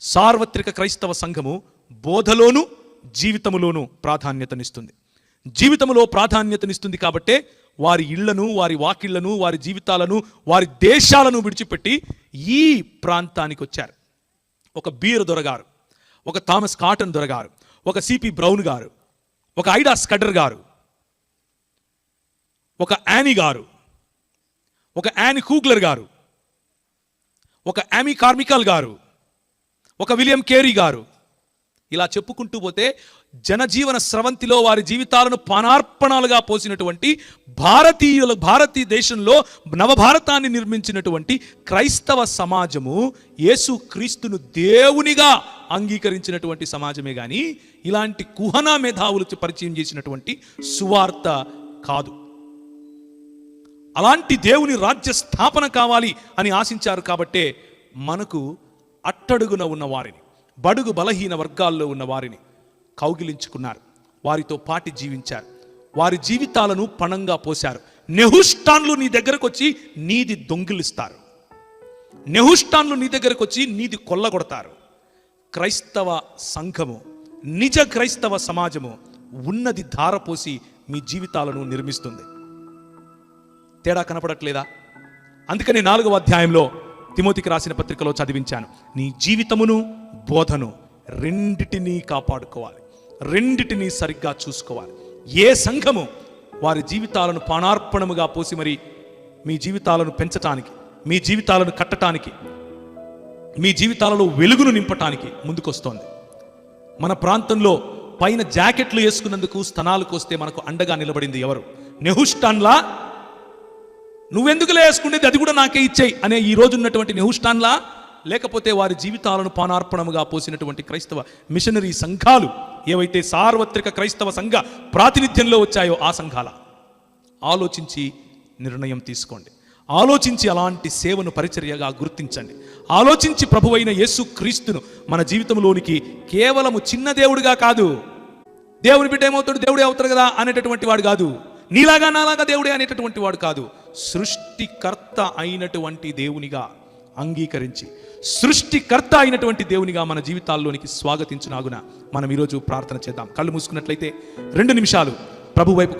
సార్వత్రిక క్రైస్తవ సంఘము బోధలోను జీవితములోను ప్రాధాన్యతనిస్తుంది. జీవితములో ప్రాధాన్యతనిస్తుంది కాబట్టే వారి ఇళ్ళను వారి వాకిళ్ళను వారి జీవితాలను వారి దేశాలను విడిచిపెట్టి ఈ ప్రాంతానికి వచ్చారు ఒక బీర్ దొరగారు ఒక థామస్ కాటన్ దొరగారు ఒక సిపి బ్రౌన్ గారు ఒక ఐడా స్కడర్ గారు ఒక యానీ గారు ఒక యానీ కూగ్లర్ గారు ఒక యామీ కార్మికల్ గారు ఒక విలియం కేరీ గారు ఇలా చెప్పుకుంటూ పోతే జనజీవన స్రవంతిలో వారి జీవితాలను పానార్పణాలుగా పోసినటువంటి భారతీయుల భారతీయ దేశంలో నవభారతాన్ని నిర్మించినటువంటి క్రైస్తవ సమాజము యేసు క్రీస్తును దేవునిగా అంగీకరించినటువంటి సమాజమే కానీ ఇలాంటి కుహనా మేధావులు పరిచయం చేసినటువంటి సువార్త కాదు. అలాంటి దేవుని రాజ్య స్థాపన కావాలి అని ఆశించారు కాబట్టే మనకు అట్టడుగున ఉన్న వారిని బడుగు బలహీన వర్గాల్లో ఉన్న వారిని కౌగిలించుకున్నారు. వారితో పాటి జీవించారు. వారి జీవితాలను పణంగా పోశారు. నెహుష్టాన్లు నీ దగ్గరకు వచ్చి నీది దొంగిలిస్తారు. నెహుష్టాన్లు నీ దగ్గరకు వచ్చి నీది కొల్లగొడతారు. క్రైస్తవ సంఘము నిజ క్రైస్తవ సమాజము ఉన్నది ధారపోసి మీ జీవితాలను నిర్మిస్తుంది. తేడా కనపడట్లేదా? అందుకని నాలుగవ అధ్యాయంలో తిమోతికి రాసిన పత్రికలో చదివించాను. నీ జీవితమును బోధను రెండిటినీ కాపాడుకోవాలి. రెండిటినీ సరిగ్గా చూసుకోవాలి. ఏ సంఘము వారి జీవితాలను పానార్పణముగా పోసి మరి మీ జీవితాలను పెంచటానికి మీ జీవితాలను కట్టటానికి మీ జీవితాలలో వెలుగును నింపటానికి ముందుకొస్తోంది. మన ప్రాంతంలో పైన జాకెట్లు వేసుకున్నందుకు స్థనాలకు వస్తే మనకు అండగా నిలబడింది ఎవరు? నెహుష్టాన్లా నువ్వెందుకులే వేసుకునేది అది కూడా నాకే ఇచ్చేయి అనే ఈ రోజు ఉన్నటువంటి నెహుష్టాన్లా లేకపోతే వారి జీవితాలను పానార్పణముగా పోసినటువంటి క్రైస్తవ మిషనరీ సంఘాలు ఏవైతే సార్వత్రిక క్రైస్తవ సంఘ ప్రాతినిధ్యంలో వచ్చాయో ఆ సంఘాల? ఆలోచించి నిర్ణయం తీసుకోండి. ఆలోచించి అలాంటి సేవను పరిచర్యగా గుర్తించండి. ఆలోచించి ప్రభువైన యేసు క్రీస్తును మన జీవితంలోనికి కేవలము చిన్న దేవుడిగా కాదు. దేవుని బిడ్డ ఏమవుతాడు? దేవుడే అవుతాడు కదా? అనేటటువంటి వాడు కాదు. నీలాగా నాలాగా దేవుడే అనేటటువంటి వాడు కాదు. సృష్టికర్త అయినటువంటి దేవునిగా అంగీకరించి సృష్టికర్త అయినటువంటి దేవునిగా మన జీవితాల్లోనికి స్వాగతించునాగున మనం ఈరోజు ప్రార్థన చేద్దాం. కళ్ళు మూసుకున్నట్లయితే రెండు నిమిషాలు ప్రభు వైపుకు